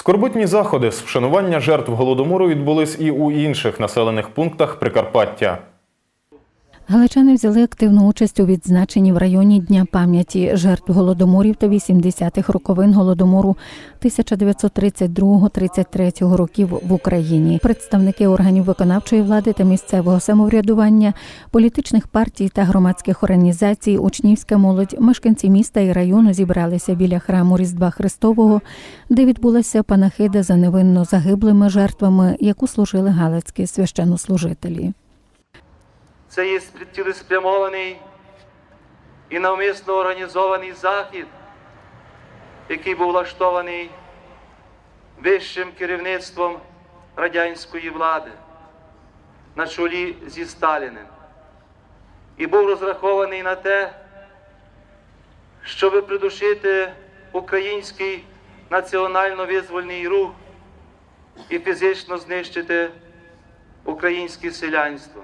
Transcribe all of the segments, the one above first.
Скорботні заходи з вшанування жертв голодомору відбулись і у інших населених пунктах Прикарпаття. Галичани взяли активну участь у відзначенні в районі Дня пам'яті жертв голодоморів та 80-х роковин голодомору 1932-33 років в Україні. Представники органів виконавчої влади та місцевого самоврядування, політичних партій та громадських організацій, учнівська молодь, мешканці міста і району зібралися біля храму Різдва Христового, де відбулася панахида за невинно загиблими жертвами, яку служили галицькі священнослужителі. Це є цілеспрямований і навмисно організований захід, який був влаштований вищим керівництвом радянської влади на чолі зі Сталіним. І був розрахований на те, щоб придушити український національно-визвольний рух і фізично знищити українське селянство.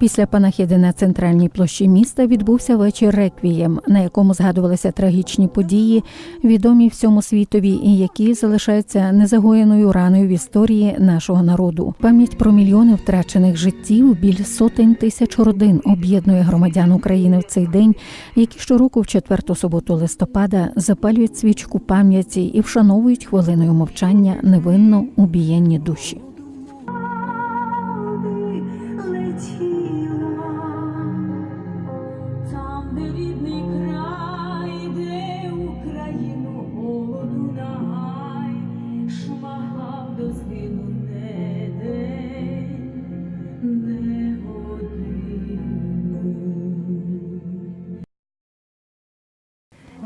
Після панахиди на центральній площі міста відбувся вечір реквієм, на якому згадувалися трагічні події, відомі всьому світові, і які залишаються незагоєною раною в історії нашого народу. Пам'ять про мільйони втрачених життів, біль сотень тисяч родин об'єднує громадян України в цей день, які щороку в четверту суботу листопада запалюють свічку пам'яті і вшановують хвилиною мовчання невинно убієнні душі. Рідний край, де Україну голоду нагай, шмагав до згину не день.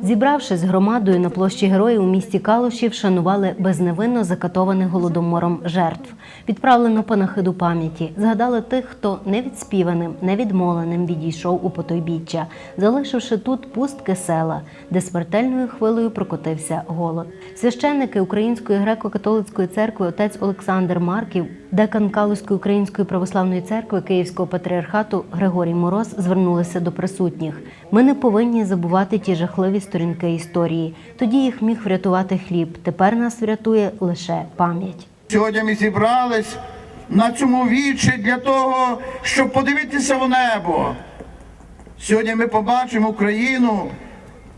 Зібравшись з громадою на площі героїв у місті Калуші, вшанували безневинно закатованих голодомором жертв. Відправлено панахиду пам'яті. Згадали тих, хто невідспіваним, невідмоленим відійшов у потойбіччя, залишивши тут пустки села, де смертельною хвилею прокотився голод. Священники Української греко-католицької церкви отець Олександр Марків, декан Калузької української православної церкви Київського патріархату Григорій Мороз звернулися до присутніх. Ми не повинні забувати ті жахливі сторінки історії. Тоді їх міг врятувати хліб. Тепер нас врятує лише пам'ять. Сьогодні ми зібрались на цьому вічі для того, щоб подивитися в небо. Сьогодні ми побачимо Україну,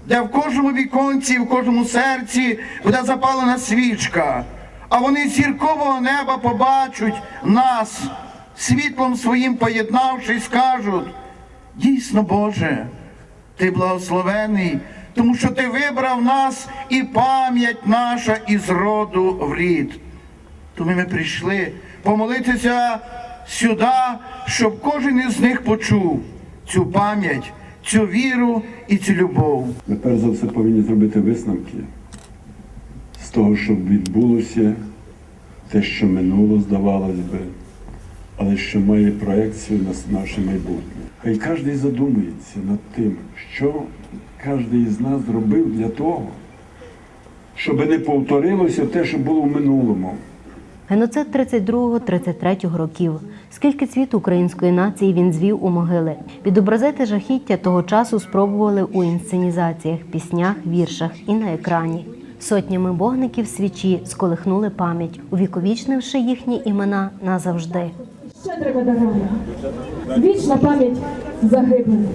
де в кожному віконці, в кожному серці буде запалена свічка. А вони з зіркового неба побачать нас, світлом своїм поєднавшись, скажуть, дійсно, Боже, ти благословений, тому що ти вибрав нас і пам'ять наша із роду в рід. Тому ми прийшли помолитися сюди, щоб кожен із них почув цю пам'ять, цю віру і цю любов. Ми перш за все повинні зробити висновки з того, що відбулося, те, що минуло, здавалось би, але що має проекцію на наше майбутнє. Хай кожен задумується над тим, що кожен із нас зробив для того, щоб не повторилося те, що було в минулому. Геноцид 32-33 років. Скільки цвіту української нації він звів у могили. Відобразити жахіття того часу спробували у інсценізаціях, піснях, віршах і на екрані. Сотнями вогників свічі сколихнули пам'ять, увіковічнивши їхні імена назавжди. Ще треба дарана. Вічна пам'ять загиблих.